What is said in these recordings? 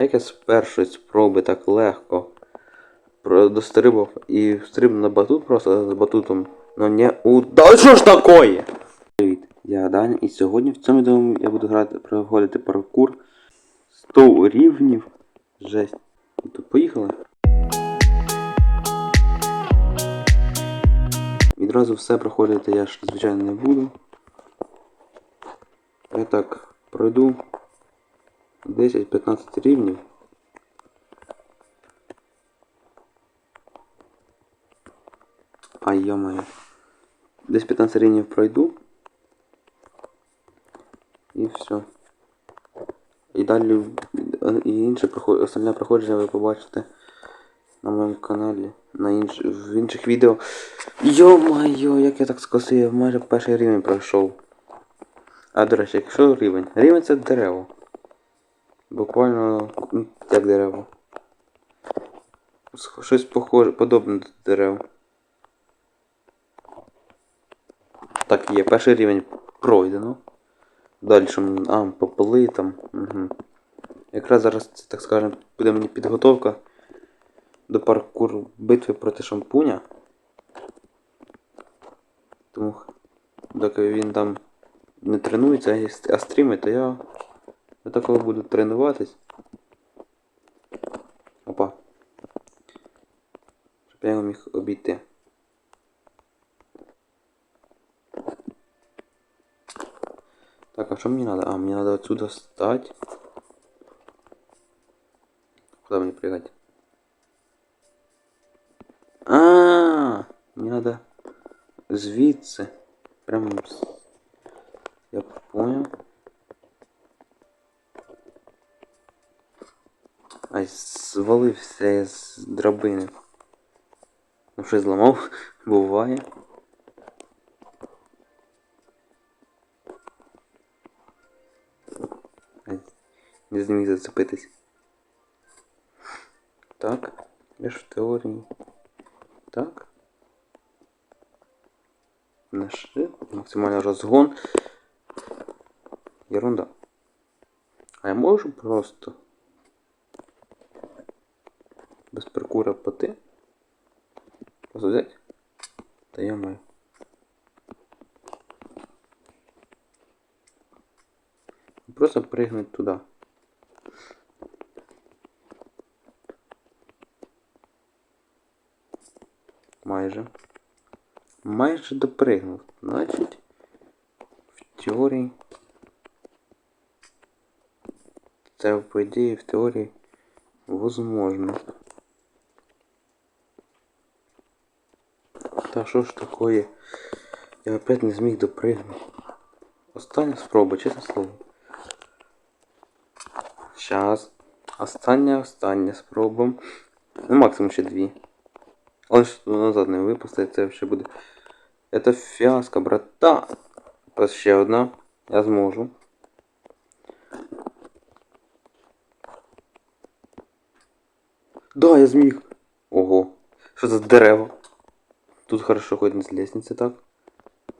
Як я з першої спроби так легко дострибав і стрибнув на батут просто з батутом, но не у... Да що ж такое? Привіт, я Даня, і сьогодні в цьому відео я буду грати, проходити паркур 100 рівнів. Жесть. Тут поїхали. Відразу все проходити я ж звичайно не буду. Я так пройду 10-15 рівнів. Ай, йо-моє. Десь 15 рівнів пройду. І все. І далі і інше проход... остальне проходження ви побачите на моєму каналі. На інш... в інших відео. Йо-моє, як я так скосив, майже перший рівень пройшов. А до речі, якщо рівень? Рівень це дерево. Буквально м, як дерево. Щось похоже, подобне до дерев. Так, є, перший рівень пройдено. Далі, а, попали там. Угу. Якраз зараз, так скажемо, буде мені підготовка до паркуру битви проти шампуня. Тому доки він там не тренується, а стрімить, то я до такого буду тренуватись. Опа. Щоб я його міг обійти. Так, а что мне надо? А, мне надо отсюда встать. Куда мне прыгать? А, -а, -а мне надо звідси. Прям с- я понял. Звалився з драбини. Ну що зламав? Буває. Не зміг зацепитись. Так, я ж в теорії. Так. Наш максимальний розгон. Ерунда. А я можу просто паркура поти? Просто взять? Та я маю. Просто прыгнуть туда. Майже. Майже допригнув. Значить, в теорії. Це, по ідеї, в теорії возможно. Та що ж такое? Я опять не зміг допригнути. Остання спроба, чесне слово. Щас. Остання, остання спроба. Ну, максимум ще дві. Але ж назад не випустить, це ще буде. Это фіаско, брата. Ось ще одна. Я зможу. Да, я зміг. Ого. Що за дерево? Тут хорошо ходить з лестниці, так?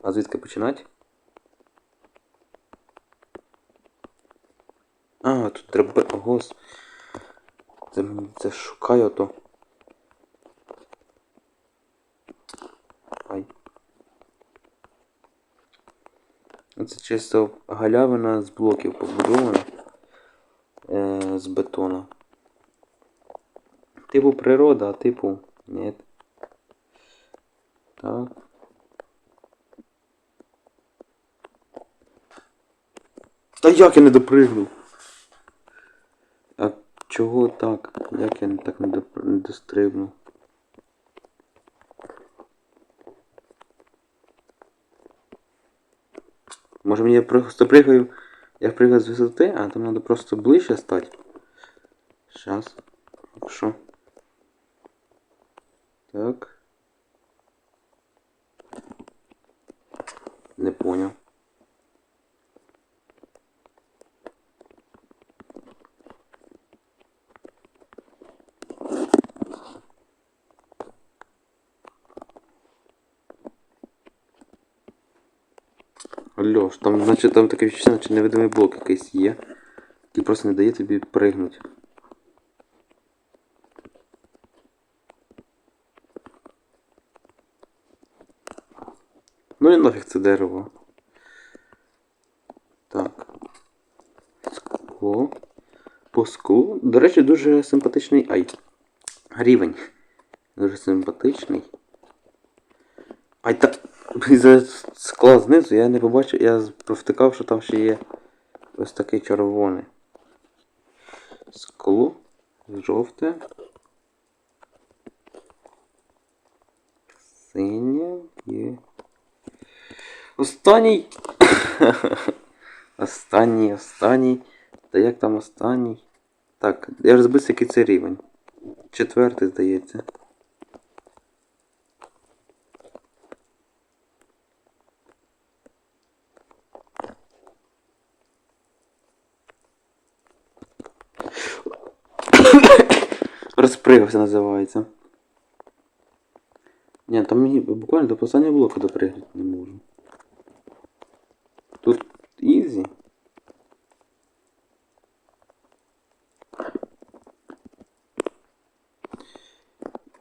А звідки починати? А, тут треба. Гос. Це, це шукаю то. Ай. Це чисто галявина з блоків побудована. Е, з бетона. Типу природа, а типу. Ні. Так. Та як я не допригнув? А чого так? Як я так не, доп... не дострибнув? Може мені я просто пригаю. Я пригаю з висоти, а там треба просто ближче стати. Щас. Що? Альош, там значить там таке відчуття, наче невидимий блок якийсь є. І просто не дає тобі пригнути. Ну і нафіг це дерево. Так. Скло. По склу. До речі, дуже симпатичний. Ай. Рівень. Дуже симпатичний. Ай, так та. За скла знизу я не побачив, я провтикав, що там ще є ось такий червоний. Скло. Жовте. Синє є. Останній. останній, останній. Та як там останній? Так, я ж збився, який це рівень. Четвертий, здається. Розпригався називається. Ні, там мені буквально до останнього блоку допригнути не можу. Тут ізі.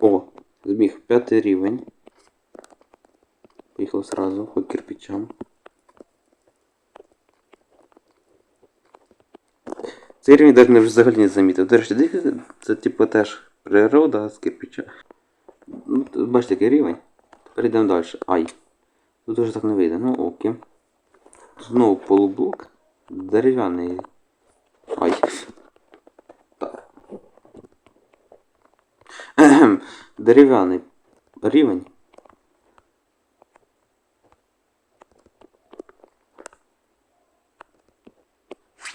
О, збіг п'ятий рівень. Поїхав сразу по кирпичам. Цей рівень навіть не взагалі не замітив. До речі, це типу теж природа з кирпича. Ну, бачите, який рівень. Йдемо далі. Ай. Тут уже так не вийде. Ну окей. Знову полублок. Дерев'яний. Ай. Так. Дерев'яний рівень.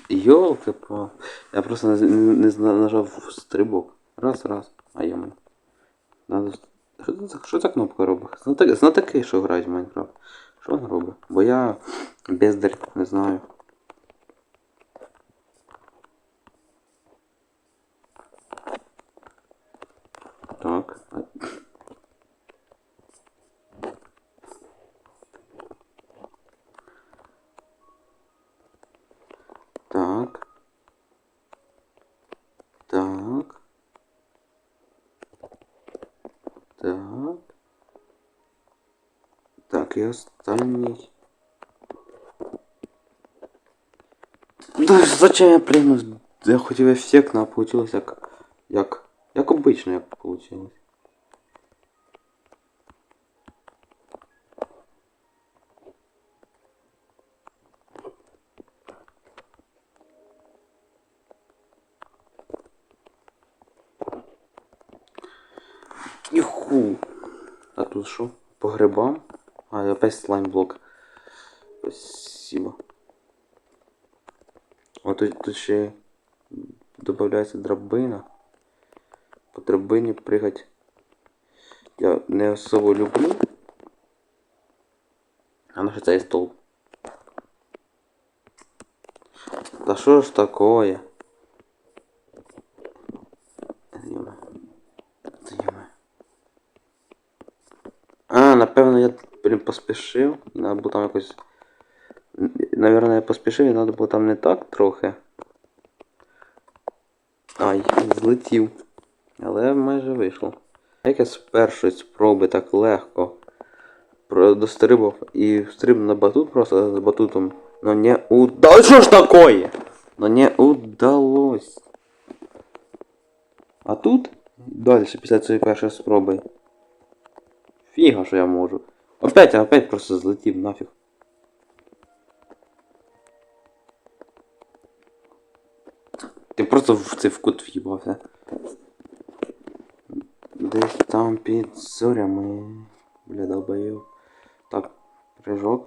Йолки па. Я просто не, не, не нажав стрибок. Раз, раз. А йому. Надо... Що що ця кнопка робить? Знаток, знатоки, що грають в Майнкрафт. Що він робить? Бо я бездарь, не знаю. Так. Так, і останній. Да, зачем я прыгнул? Я хотів ефектно, а получилось як... Як... Як обично, як получилось. А, і опять слаймблок. Спасибо. О, тут, тут ще додається драбина. По драбині пригать. Я не особо люблю. А на що цей стол? Та що ж такое? Поспішив. Надо було там якось. Н- Наверно, я поспішив і треба було там не так трохи. Ай, злетів. Але майже вийшло. Як я з першої спроби так легко дострибав і стрибнув на батут просто з батутом. Но не удалось. Що ж такое? Но не удалось. А тут далі після цієї першої спроби. Фіга, що я можу. Опять, опять просто злетів нафіг. Ти просто в цей в кут в'їбався. Десь там під зорями. Бля, долбоёб. Так, прыжок.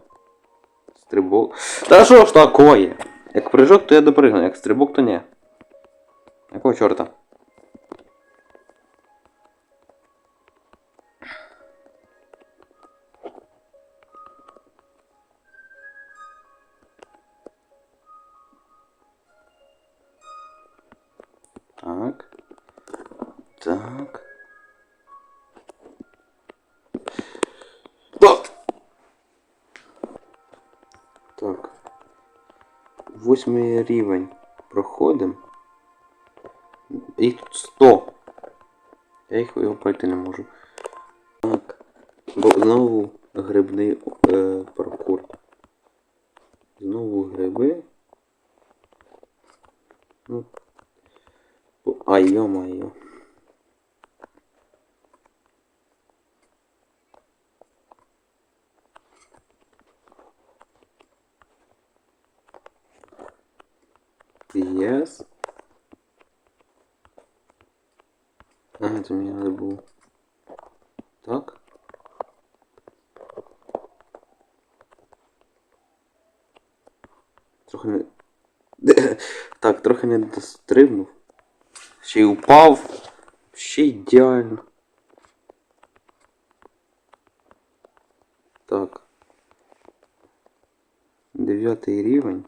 Стрибок. Та що ж такое? Як прыжок, то я допригну, як стрибок, то ні. Якого чорта? Так. Так. Так. Восьмий рівень. Проходимо. Їх тут 100. Я їх його пройти не можу. Так. Бо знову грибний е, паркур. Знову гриби. Yes. Ага, это мне надо было. Так. Трохи не. Так, трохи не дострибнув. Ще й упав. Ще ідеально. Так. Дев'ятий рівень.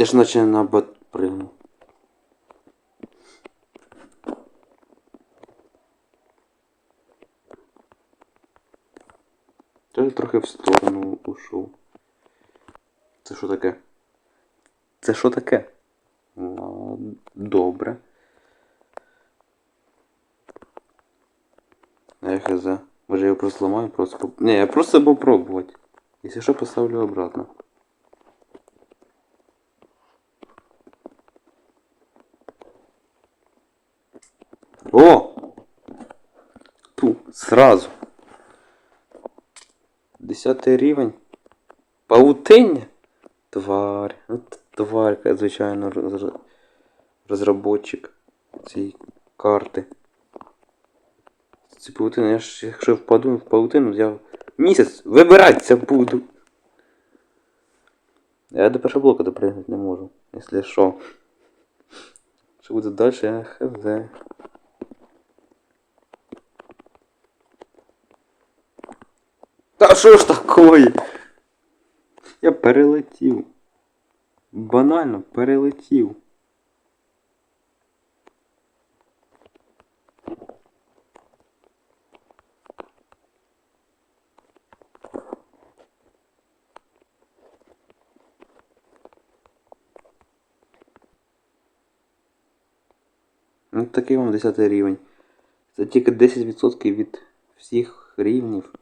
Я ж наче на бот прыгнул. То я трохи в сторону ушов. Це що таке? Це що таке? Ну, добре. А я хз. Може я його просто зламаю, просто поп... Не, я просто попробовать. Если что, поставлю обратно. О! Ту, сразу. Десятий рівень. Паутиння? Тварь. Ну, тварь, звичайно, роз- розроботчик цієї карти. Ці паутини, я ж якщо впаду в паутину, я місяць вибиратися буду. Я до першого блока допригнути не можу, якщо що. Що буде далі, я хз. Та що ж такое? Я перелетів. Банально перелетів. Ну такий вам 10 рівень. Це тільки 10% від всіх рівнів.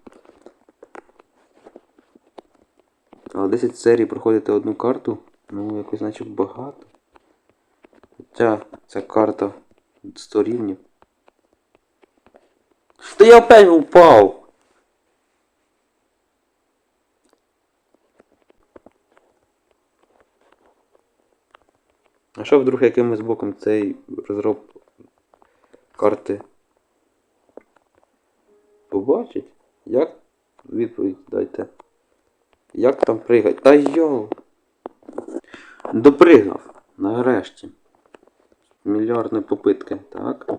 Але 10 серій проходити одну карту, ну якось наче багато. Хоча ця карта 100 рівнів. Та я опять упав! А що вдруг якимось боком цей розроб карти побачить? Як відповідь дайте? Як там пригать? Та йоу! Допригав. Нарешті. Мільярдні попитки. Так.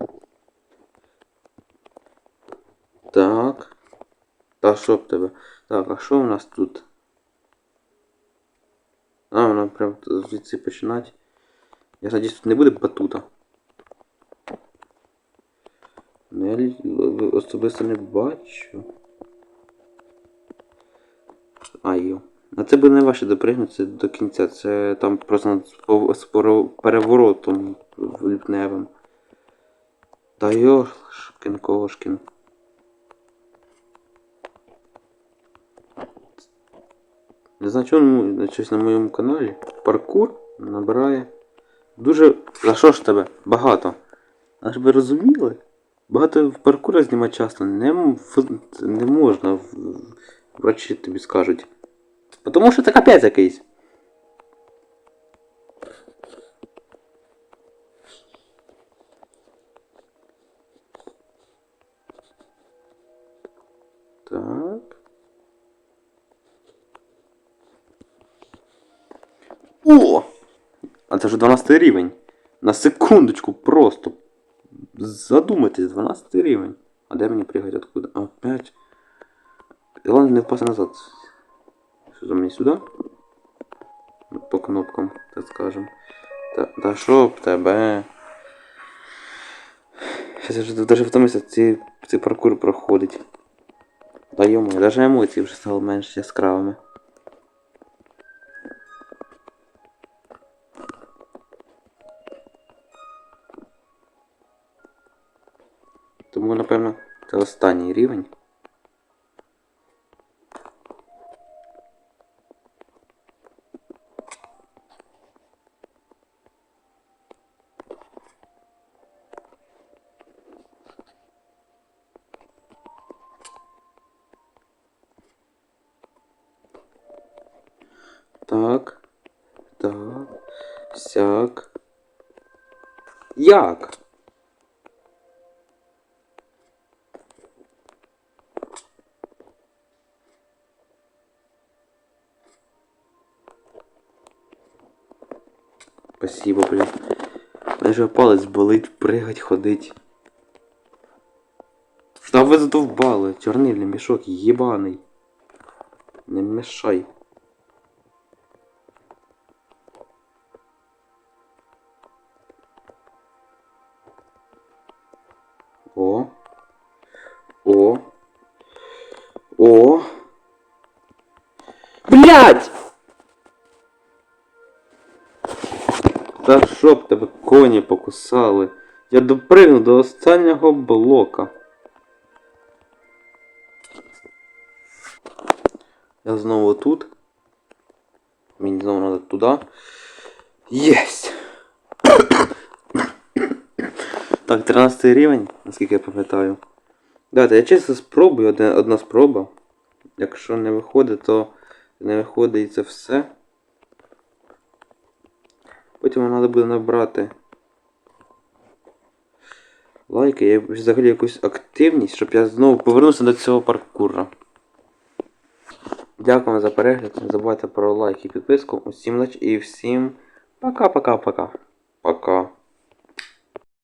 Так. Та що б тебе? Так, а що у нас тут? А, воно прям звідси починати. Я надіюсь, тут не буде батута. Ну, я особисто не бачу. А, йо. А це би не важче допригнути до кінця. Це там просто спо- переворотом ліпневим. Та йошкін кошкін. Не знаю, чому щось на моєму каналі паркур набирає дуже. За що ж тебе? Багато. Аж ви розуміли? Багато в паркура знімати часто не, в- не можна. В- Врачі тобі скажуть. Тому що це капець якийсь. Так. О! А це вже 12 рівень. На секундочку просто. Задумайтесь, 12 рівень. А де мені пригати откуда? А, Опять. Главное не впасти назад. Що за мені сюди? По кнопкам, так скажем. Та, та що б тебе? Щас я вже даже втомився ці, цей паркур проходить. Да йому, даже емоції вже стали менш яскравими. Тому, напевно, це останній рівень. Так. Так. Сяк. Як? Спасибо, блин. Мене вже палець болить, пригать, ходить. Та ви задовбали, чорнильний мішок, єбаний. Не мешай. О. О. О. Блять! Та щоб тебе коні покусали. Я допригну до останнього блока. Я знову тут. Мені знову треба туди. Єсть! Так, 13 рівень, наскільки я пам'ятаю. Давайте, я чесно спробую, одна, одна спроба. Якщо не виходить, то не виходить і це все. Потім треба буде набрати лайки і взагалі якусь активність, щоб я знову повернувся до цього паркура. Дякую за перегляд. Не забувайте про лайк і підписку. Усім ноч і всім пока-пока-пока. Пока.